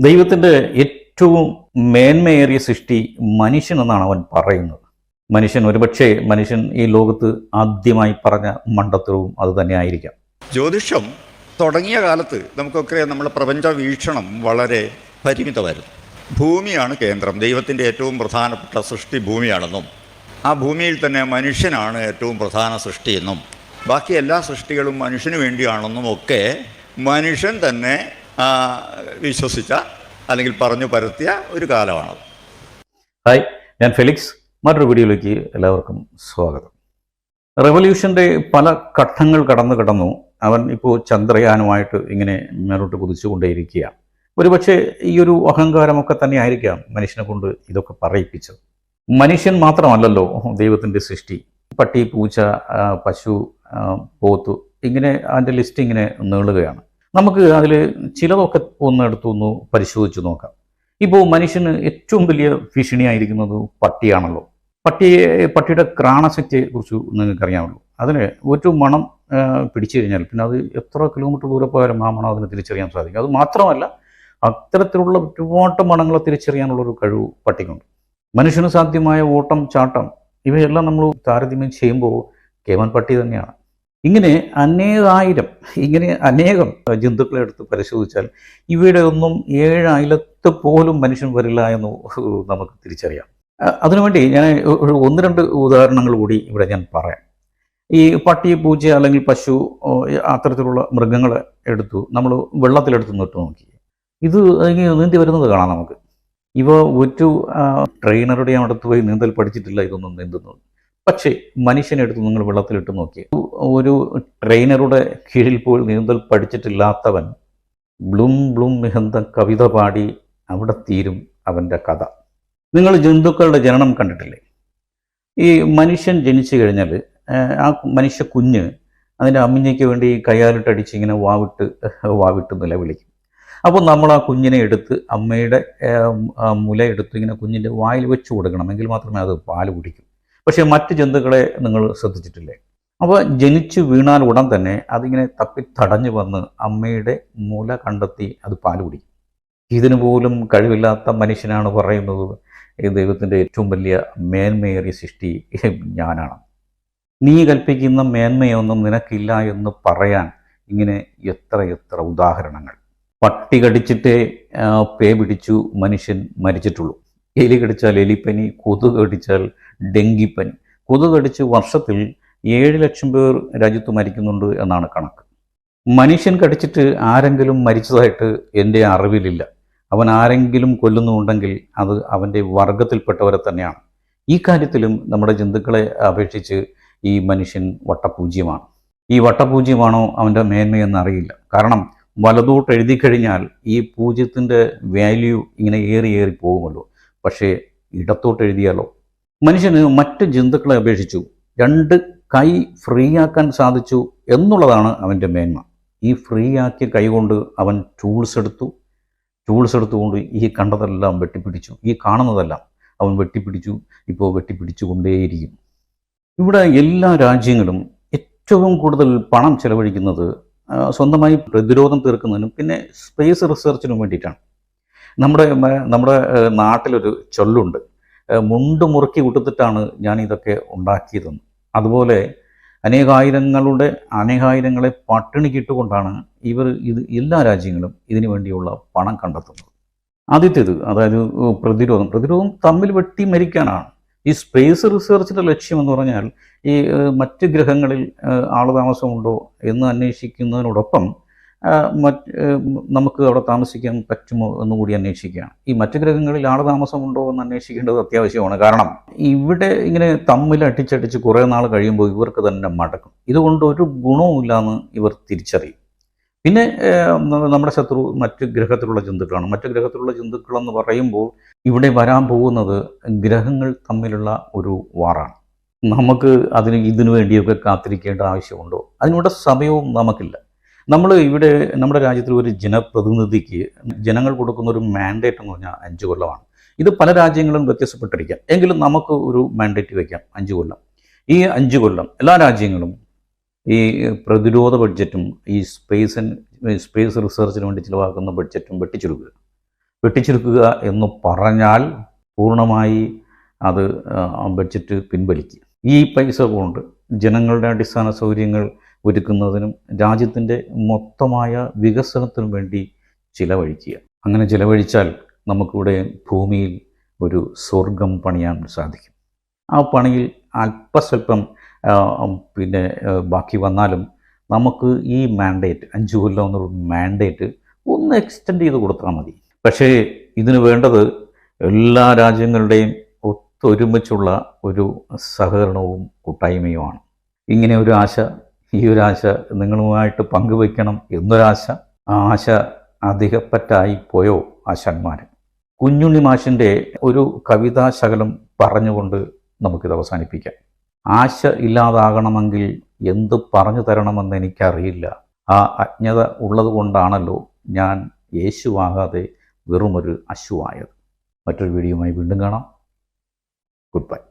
ദൈവത്തിന്റെ ഏറ്റവും മേന്മയേറിയ സൃഷ്ടി മനുഷ്യൻ എന്നാണ് അവൻ പറയുന്നത്. മനുഷ്യൻ ഒരുപക്ഷെ മനുഷ്യൻ ഈ ലോകത്ത് ആദ്യമായി പറഞ്ഞ മണ്ടത്തരവും അത് തന്നെ ആയിരിക്കാം. ജ്യോതിഷം തുടങ്ങിയ കാലത്ത് നമുക്കൊക്കെ നമ്മുടെ പ്രപഞ്ച വീക്ഷണം വളരെ പരിമിതമായിരുന്നു. ഭൂമിയാണ് കേന്ദ്രം. ദൈവത്തിന്റെ ഏറ്റവും പ്രധാനപ്പെട്ട സൃഷ്ടി ഭൂമിയാണെന്നും ആ ഭൂമിയിൽ തന്നെ മനുഷ്യനാണ് ഏറ്റവും പ്രധാന സൃഷ്ടിയെന്നും ബാക്കി എല്ലാ സൃഷ്ടികളും മനുഷ്യന് വേണ്ടിയാണെന്നും ഒക്കെ മനുഷ്യൻ തന്നെ വിശ്വസിച്ച അല്ലെങ്കിൽ പറഞ്ഞു പരത്തിയ ഒരു കാലമാണത് ഹായ് ഞാൻ ഫെലിക്സ്. മറ്റൊരു വീഡിയോയിലേക്ക് എല്ലാവർക്കും സ്വാഗതം. റെവല്യൂഷന്റെ പല ഘട്ടങ്ങൾ കടന്നു കടന്നു അവൻ ഇപ്പോൾ ചന്ദ്രയാനുമായിട്ട് ഇങ്ങനെ മേലോട്ട് കുതിച്ചുകൊണ്ടേയിരിക്കുകയാണ്. ഒരുപക്ഷെ ഈ ഒരു അഹങ്കാരമൊക്കെ തന്നെ ആയിരിക്കാം മനുഷ്യനെ കൊണ്ട് ഇതൊക്കെ പറയിപ്പിച്ചത്. മനുഷ്യൻ മാത്രമല്ലല്ലോ ദൈവത്തിന്റെ സൃഷ്ടി. പട്ടി പൂച്ച പശു പോത്ത് ഇങ്ങനെ അതിന്റെ ലിസ്റ്റ് ഇങ്ങനെ നീളുകയാണ്. നമുക്ക് അതിൽ ചിലതൊക്കെ ഒന്ന് എടുത്തൊന്ന് പരിശോധിച്ച് നോക്കാം. ഇപ്പോൾ മനുഷ്യന് ഏറ്റവും വലിയ ഭീഷണിയായിരിക്കുന്നത് പട്ടിയാണല്ലോ. പട്ടിയെ പട്ടിയുടെ ക്രാണശക്തിയെ കുറിച്ച് നിങ്ങൾക്ക് അറിയാമല്ലോ അതിന് ഒരു മണം പിടിച്ചു കഴിഞ്ഞാൽ പിന്നെ അത് എത്ര കിലോമീറ്റർ ദൂരെ പോയാലും ആ മണം അതിനെ തിരിച്ചറിയാൻ സാധിക്കും. അത് മാത്രമല്ല അത്തരത്തിലുള്ള ഒരുപാട് മണങ്ങളെ തിരിച്ചറിയാനുള്ളൊരു കഴിവ് പട്ടിക്കുണ്ട്. മനുഷ്യന് സാധ്യമായ ഓട്ടം ചാട്ടം ഇവയെല്ലാം നമ്മൾ താരതമ്യം ചെയ്യുമ്പോൾ കേവൻ പട്ടി തന്നെയാണ്. ഇങ്ങനെ അനേകായിരം ഇങ്ങനെ അനേകം ജന്തുക്കളെ എടുത്ത് പരിശോധിച്ചാൽ ഇവയുടെ ഒന്നും ഏഴ് അയലത്ത് പോലും മനുഷ്യൻ വരില്ല എന്ന് നമുക്ക് തിരിച്ചറിയാം. അതിനുവേണ്ടി ഞാൻ ഒരു ഒന്ന് രണ്ട് ഉദാഹരണങ്ങൾ കൂടി ഇവിടെ ഞാൻ പറയാം. ഈ പട്ടി പൂച്ച അല്ലെങ്കിൽ പശു അത്തരത്തിലുള്ള മൃഗങ്ങളെ എടുത്തു നമ്മൾ വെള്ളത്തിലെടുത്ത് നിട്ട് നോക്കി. ഇത് ഇങ്ങനെ നീന്തി വരുന്നത് കാണാം നമുക്ക്. ഇവ ഒരു ട്രെയിനറുടെ അടുത്ത് പോയി നീന്തൽ പഠിച്ചിട്ടില്ല ഇതൊന്നും നീന്തുന്നത്. പക്ഷേ മനുഷ്യനെടുത്ത് നിങ്ങൾ വെള്ളത്തിലിട്ട് നോക്കി. ഒരു ട്രെയിനറുടെ കീഴിൽ പോയി നീന്തൽ പഠിച്ചിട്ടില്ലാത്തവൻ ബ്ലും ബ്ലും മിഹന്ത കവിത പാടി അവിടെ തീരും അവന്റെ കഥ. നിങ്ങൾ ജന്തുക്കളുടെ ജനനം കണ്ടിട്ടില്ലേ? ഈ മനുഷ്യൻ ജനിച്ചു കഴിഞ്ഞാൽ ആ മനുഷ്യ കുഞ്ഞ് അതിന്റെ അമ്മിഞ്ഞയ്ക്ക് വേണ്ടി കയ്യാലിട്ടടിച്ച് ഇങ്ങനെ വാവിട്ട് വാവിട്ട് നിലവിളിക്കും. അപ്പോൾ നമ്മൾ ആ കുഞ്ഞിനെ എടുത്ത് അമ്മയുടെ മുല എടുത്ത് ഇങ്ങനെ കുഞ്ഞിന്റെ വായിൽ വെച്ച് കൊടുക്കണം. എങ്കിൽ മാത്രമേ അത് പാൽ കുടിക്കൂ. പക്ഷേ മറ്റ് ജന്തുക്കളെ നിങ്ങൾ ശ്രദ്ധിച്ചിട്ടില്ലേ? അപ്പോൾ ജനിച്ചു വീണാൽ ഉടൻ തന്നെ അതിങ്ങനെ തപ്പി തടഞ്ഞു വന്ന് അമ്മയുടെ മുല കണ്ടെത്തി അത് പാൽ കുടിക്കും. ഇതിനു പോലും കഴിവില്ലാത്ത മനുഷ്യനാണ് പറയുന്നത് ഈ ദൈവത്തിന്റെ ഏറ്റവും വലിയ മേന്മയേറിയ സൃഷ്ടി ഞാനാണ്. നീ കൽപ്പിക്കുന്ന മേന്മയൊന്നും നിനക്കില്ല എന്ന് പറയാൻ ഇങ്ങനെ എത്ര എത്ര ഉദാഹരണങ്ങൾ. പട്ടി കടിച്ചിട്ടേ പേ പിടിച്ചു മനുഷ്യൻ മരിച്ചിട്ടുള്ളൂ. എലി കടിച്ചാൽ എലിപ്പനി കൊതുക് കടിച്ചാൽ ഡെങ്കിപ്പനി. കൊതുക് കടിച്ച് വർഷത്തിൽ ഏഴ് ലക്ഷം പേർ രാജ്യത്ത് മരിക്കുന്നുണ്ട് എന്നാണ് കണക്ക്. മനുഷ്യൻ കടിച്ചിട്ട് ആരെങ്കിലും മരിച്ചതായിട്ട് എന്റെ അറിവിലില്ല. അവൻ ആരെങ്കിലും കൊല്ലുന്നുണ്ടെങ്കിൽ അത് അവന്റെ വർഗത്തിൽപ്പെട്ടവരെ തന്നെയാണ്. ഈ കാര്യത്തിലും നമ്മുടെ ജന്തുക്കളെ അപേക്ഷിച്ച് ഈ മനുഷ്യൻ വട്ടപൂജ്യമാണ്. ഈ വട്ടപൂജ്യമാണോ അവന്റെ മേന്മയെന്ന് അറിയില്ല കാരണം വലതോട്ട് എഴുതി കഴിഞ്ഞാൽ ഈ പൂജ്യത്തിന്റെ വാല്യൂ ഇങ്ങനെ ഏറി ഏറി പോകുമല്ലോ. പക്ഷേ ഇടത്തോട്ട് എഴുതിയാലോ മനുഷ്യന് മറ്റ് ജന്തുക്കളെ അപേക്ഷിച്ചു രണ്ട് കൈ ഫ്രീ ആക്കാൻ സാധിച്ചു എന്നുള്ളതാണ് അവന്റെ മേന്മ. ഈ ഫ്രീ ആക്കിയ കൈ കൊണ്ട് അവൻ ടൂൾസ് എടുത്തു. ടൂൾസ് എടുത്തുകൊണ്ട് ഈ കണ്ടതെല്ലാം വെട്ടിപ്പിടിച്ചു. ഈ കാണുന്നതെല്ലാം അവൻ വെട്ടിപ്പിടിച്ചു. ഇപ്പോൾ വെട്ടിപ്പിടിച്ചുകൊണ്ടേയിരിക്കും. ഇവിടെ എല്ലാ രാജ്യങ്ങളും ഏറ്റവും കൂടുതൽ പണം ചെലവഴിക്കുന്നത് സ്വന്തമായി പ്രതിരോധം തീർക്കുന്നതിനും പിന്നെ സ്പേസ് റിസർച്ചിനും വേണ്ടിയിട്ടാണ്. നമ്മുടെ നമ്മുടെ നാട്ടിലൊരു ചൊല്ലുണ്ട്. മുണ്ട് മുറുക്കി ഉടുത്തിട്ടാണ് ഞാൻ ഇതൊക്കെ ഉണ്ടാക്കിയതെന്ന്. അതുപോലെ അനേകായിരങ്ങളുടെ അനേകായിരങ്ങളെ പട്ടിണിക്കിട്ടുകൊണ്ടാണ് ഇവർ ഇത് എല്ലാ രാജ്യങ്ങളും ഇതിനു വേണ്ടിയുള്ള പണം കണ്ടെത്തുന്നത്. ആദ്യത്തേത് അതായത് പ്രതിരോധം. പ്രതിരോധം തമ്മിൽ വെട്ടി മരിക്കാനാണ്. ഈ സ്പേസ് റിസർച്ചിന്റെ ലക്ഷ്യം എന്ന് പറഞ്ഞാൽ ഈ മറ്റ് ഗ്രഹങ്ങളിൽ ആളുതാമസമുണ്ടോ എന്ന് അന്വേഷിക്കുന്നതിനോടൊപ്പം മറ്റ് നമുക്ക് അവിടെ താമസിക്കാൻ പറ്റുമോ എന്ന് കൂടി അന്വേഷിക്കുകയാണ്. ഈ മറ്റു ഗ്രഹങ്ങളിൽ ആളുതാമസമുണ്ടോ എന്ന് അന്വേഷിക്കേണ്ടത് അത്യാവശ്യമാണ്. കാരണം ഇവിടെ ഇങ്ങനെ തമ്മിൽ അടിച്ചടിച്ച് കുറേ നാൾ കഴിയുമ്പോൾ ഇവർക്ക് തന്നെ മടക്കും. ഇതുകൊണ്ട് ഒരു ഗുണവുമില്ലാന്ന് ഇവർ തിരിച്ചറിയും. പിന്നെ നമ്മുടെ ശത്രു മറ്റ് ഗ്രഹത്തിലുള്ള ജന്തുക്കളാണ്. മറ്റു ഗ്രഹത്തിലുള്ള ജന്തുക്കൾ എന്ന് പറയുമ്പോൾ ഇവിടെ വരാൻ പോകുന്നത് ഗ്രഹങ്ങൾ തമ്മിലുള്ള ഒരു വാറാണ്. നമുക്ക് അതിന് ഇതിനു വേണ്ടിയൊക്കെ കാത്തിരിക്കേണ്ട ആവശ്യമുണ്ടോ? അതിനുള്ള സമയവും നമുക്കില്ല. നമ്മൾ ഇവിടെ നമ്മുടെ രാജ്യത്തിൽ ഒരു ജനപ്രതിനിധിക്ക് ജനങ്ങൾ കൊടുക്കുന്ന ഒരു മാൻഡേറ്റ് എന്ന് പറഞ്ഞാൽ അഞ്ച് കൊല്ലമാണ്. ഇത് പല രാജ്യങ്ങളും വ്യത്യസ്തപ്പെട്ടിരിക്കാം എങ്കിലും നമുക്ക് ഒരു മാൻഡേറ്റ് വയ്ക്കാം അഞ്ച് കൊല്ലം. ഈ അഞ്ച് കൊല്ലം എല്ലാ രാജ്യങ്ങളും ഈ പ്രതിരോധ ബഡ്ജറ്റും ഈ സ്പേസ് സ്പേസ് റിസർച്ചിന് വേണ്ടി ചിലവാക്കുന്ന ബഡ്ജറ്റും വെട്ടിച്ചുരുക്കുക. വെട്ടിച്ചുരുക്കുക എന്ന് പറഞ്ഞാൽ പൂർണമായി അത് ബഡ്ജറ്റ് പിൻവലിക്കുക. ഈ പൈസ കൊണ്ട് ജനങ്ങളുടെ അടിസ്ഥാന സൗകര്യങ്ങൾ ഒരുക്കുന്നതിനും രാജ്യത്തിന്റെ മൊത്തമായ വികസനത്തിനും വേണ്ടി ചിലവഴിക്കുക. അങ്ങനെ ചിലവഴിച്ചാൽ നമുക്കിവിടെ ഭൂമിയിൽ ഒരു സ്വർഗം പണിയാൻ സാധിക്കും. ആ പണിയിൽ അല്പസ്വല്പം പിന്നെ ബാക്കി വന്നാലും നമുക്ക് ഈ മാൻഡേറ്റ് അഞ്ച് കൊല്ലം എന്നൊരു മാൻഡേറ്റ് ഒന്ന് എക്സ്റ്റെൻഡ് ചെയ്ത് കൊടുത്താൽ മതി. പക്ഷേ ഇതിന് വേണ്ടത് എല്ലാ രാജ്യങ്ങളുടെയും ഒത്തൊരുമിച്ചുള്ള ഒരു സഹകരണവും കൂട്ടായ്മയുമാണ്. ഇങ്ങനെ ഒരു ആശ ഈ ഒരു ആശ നിങ്ങളുമായിട്ട് പങ്കുവയ്ക്കണം എന്നൊരാശ ആ ആശ അധികപ്പറ്റായി പോയോ ആശാന്മാർ കുഞ്ഞുണ്ണി മാഷിന്റെ ഒരു കവിതാ ശകലം പറഞ്ഞുകൊണ്ട് നമുക്കിത് അവസാനിപ്പിക്കാം. ആശ ഇല്ലാതാകണമെങ്കിൽ എന്ത് പറഞ്ഞു തരണമെന്ന് എനിക്കറിയില്ല. ആ അജ്ഞത ഉള്ളത് കൊണ്ടാണല്ലോ ഞാൻ യേശുവാകാതെ വെറുമൊരു അശുവായത്. മറ്റൊരു വീഡിയോയുമായി വീണ്ടും കാണാം. Good bye.